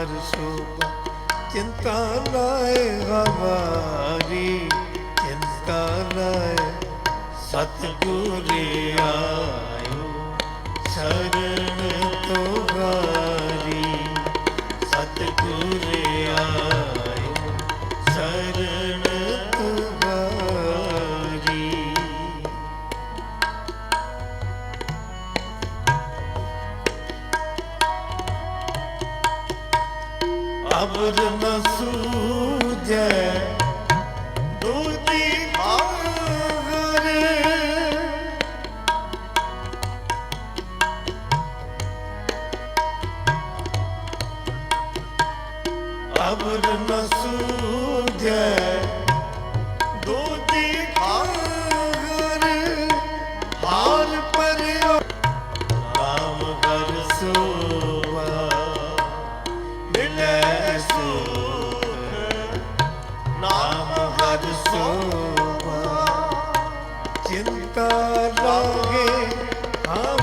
ਹਰ ਚਿੰਤਾ ਲਾਏ ਚਿੰਤਾ ਲਾਏ ਸਤਿਗੁਰੇ ਆਇਓ ਸਰ ਤੁਰ ਨਸੂਜੈ ਦੂਤੀ ਭਾਰੇ ਅਬਰ ਨਸੂਜੈ ਦੂਤੀ ਸੋਵਾ ਚਿੰਤਾ ਲਾਗੇ ਹਾਂ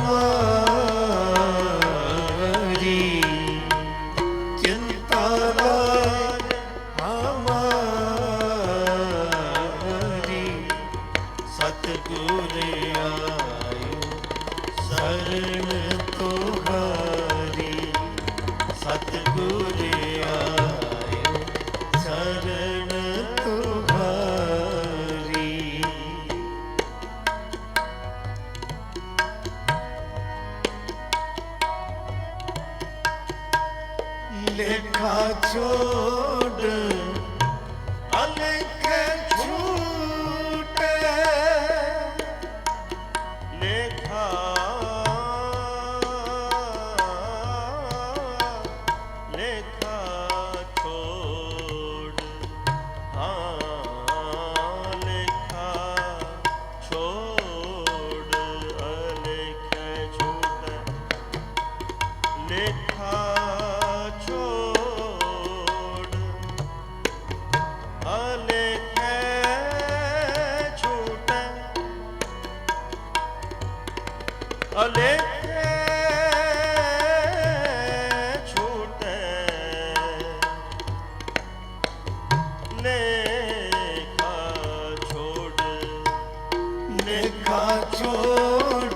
ਲੇਖਾ ਛੋੜ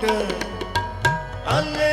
ਅਲੇ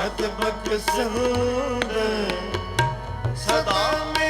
ਸਤ ਬਖਸ਼ੰਦ ਸਦਾ ਮੇ